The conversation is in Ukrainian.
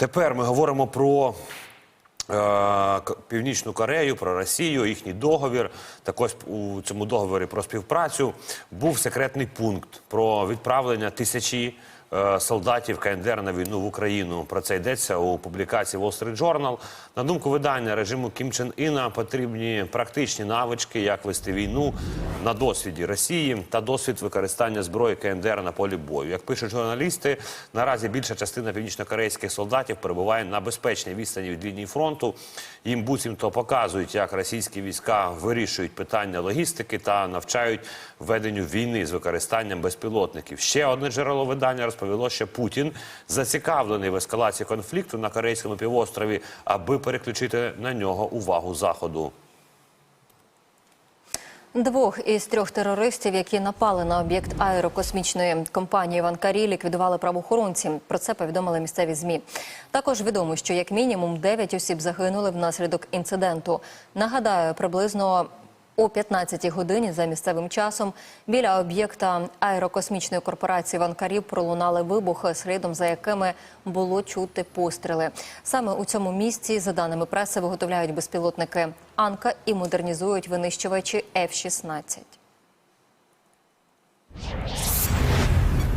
Тепер ми говоримо про е, Північну Корею, про Росію, їхній договір. Так ось у цьому договорі про співпрацю був секретний пункт про відправлення тисячі е, солдатів КНДР на війну в Україну. Про це йдеться у публікації Wall Street Journal. На думку видання режиму Кім Чен Іна потрібні практичні навички, як вести війну на досвіді Росії та досвід використання зброї КНДР на полі бою. Як пишуть журналісти, наразі більша частина північнокорейських солдатів перебуває на безпечній відстані від лінії фронту. Їм буцімто показують, як російські війська вирішують питання логістики та навчають веденню війни з використанням безпілотників. Ще одне джерело видання розповіло, що Путін зацікавлений в ескалації конфлікту на корейському півострові, аби переключити на нього увагу заходу. Двох із трьох терористів, які напали на об'єкт аерокосмічної компанії Іванкарі, ліквідували правоохоронці. Про це повідомили місцеві змі. Також відомо, що як мінімум 9 осіб загинули внаслідок інциденту. Нагадаю, приблизно о 15-й годині за місцевим часом біля об'єкта аерокосмічної корпорації Іванкарі пролунали вибухи, слідом за якими було чути постріли. Саме у цьому місці, за даними преси, виготовляють безпілотники Анка і модернізують винищувачі F-16.